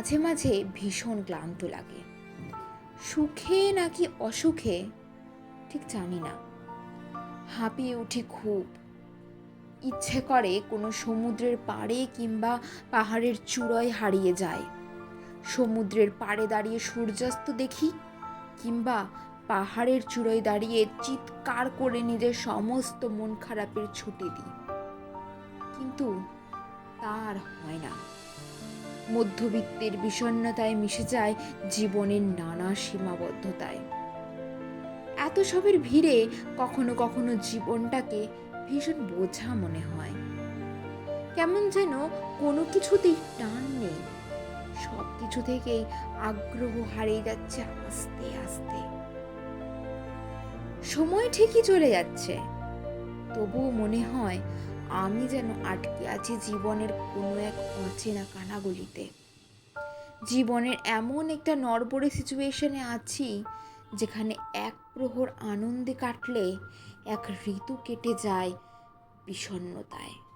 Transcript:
মাঝে মাঝে ভীষণ ক্লান্ত লাগে। সুখে নাকি অসুখে, ঠিক জানি না। হাঁপিয়ে উঠি খুব। ইচ্ছে করে কোনো সমুদ্রের পাড়ে কিংবা পাহাড়ের চূড়ায় হারিয়ে যায় সমুদ্রের পাড়ে দাঁড়িয়ে সূর্যাস্ত দেখি কিংবা পাহাড়ের চূড়োয় দাঁড়িয়ে চিৎকার করে নিজের সমস্ত মন খারাপের ছুটি দিই। কিন্তু তার হয় না। মধ্যবিত্তের বিষণ্ণতায় মিশে যায় জীবনের নানা সীমাবদ্ধতায়। এত সবের ভিড়ে কখনো কখনো জীবনটাকে ভীষণ বোঝা মনে হয়। কেমন যেন কোনো কিছুতেই টান নেই। সব কিছু থেকেই আগ্রহ হারিয়ে যাচ্ছে আস্তে আস্তে। সময় ঠিকই চলে যাচ্ছে। তবুও মনে হয়, আমি যেন আটকে আছি জীবনের কোনো এক অচেনা কানাগুলিতে। জীবনের এমন একটা নড়বড়ে সিচুয়েশনে আছি, যেখানে এক প্রহর আনন্দে কাটলে, এক ঋতু কেটে যায় বিষণ্ণতায়।